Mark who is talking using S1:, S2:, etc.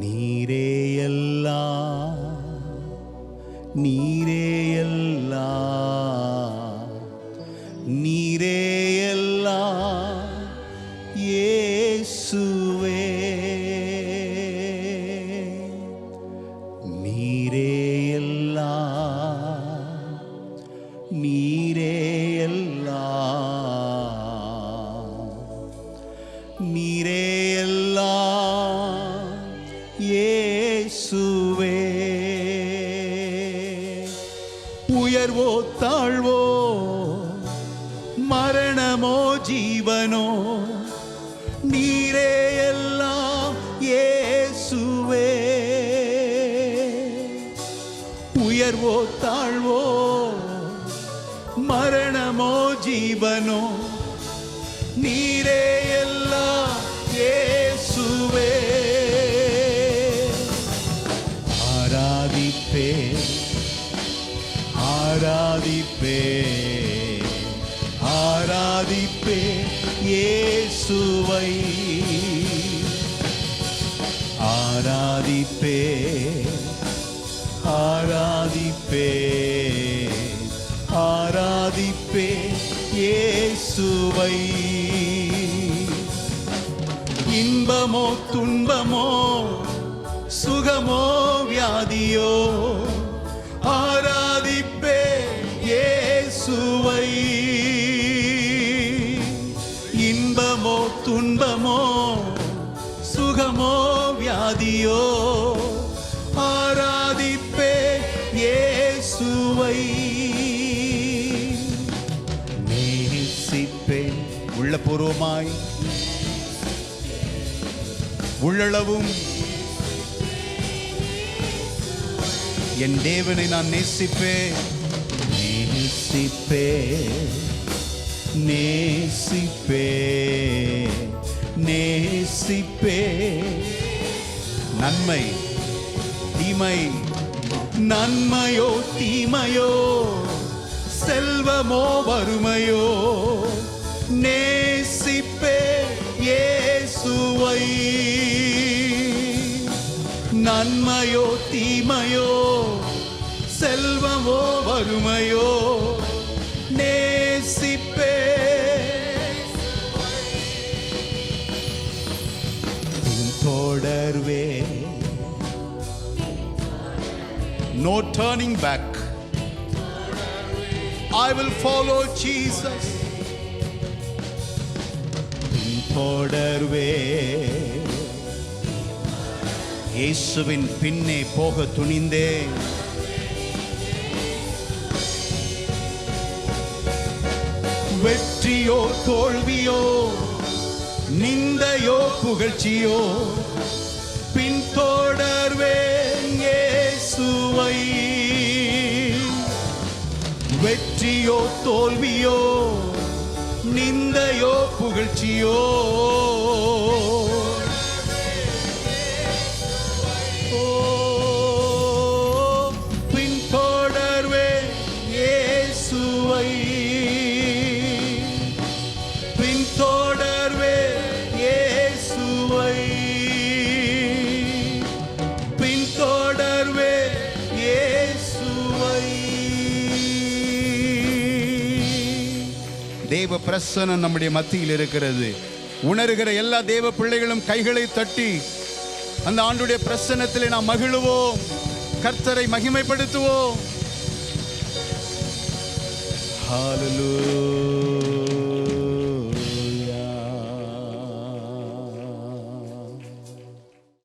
S1: நீரே நீ இயேசுவே. உயர்வோ தாழ்வோ மரணமோ ஜீவனோ நீரே எல்லாம் இயேசுவே. உயர்வோ தாழ்வோ மரணமோ ஜீவனோ நீரே ஆராதிப்பே ஆராதிப்பே இயேசுவை. ஆராதிப்பே ஆராதிப்பே ஆராதிப்பே இயேசுவை. இன்பமோ துன்பமோ சுகமோ வியாதியோ ஆராதிப்பே இயேசுவை இன்பமோ துன்பமோ சுகமோ வியாதியோ ஆராதிப்பே இயேசுவை நேசிப்பேன் உள்ளபூர்வமாய் உள்ளளவும் என் தேவனை நான் நேசிப்பேன். நேசிப்பே நேசிப்பே நேசிப்பே நன்மை தீமை நன்மையோ தீமையோ செல்வமோ வறுமையோ நேசிப்பே நன்மையோ தீமையோ செல்வமோ வறுமையோ நேசிப்பே தொடர்வே No turning back. I will follow Jesus. தொடர்வே இயேசுவின் பின்னே போக துணிந்தேன் வெற்றியோ தோல்வியோ நிந்தையோ புகழ்ச்சியோ பின்தொடர்வேன் இயேசுவை. வெற்றியோ தோல்வியோ நிந்தையோ புகழ்ச்சியோ. தேவ பிரசனம் நம்முடைய மத்தியில் இருக்கிறது. உணர்கிற எல்லா தேவ பிள்ளைகளும் கைகளை தட்டி அந்த ஆண்டுடைய பிரசன்னத்திலே நாம் மகிழுவோம். கர்த்தரை மகிமைப்படுத்துவோம். Hallelujah.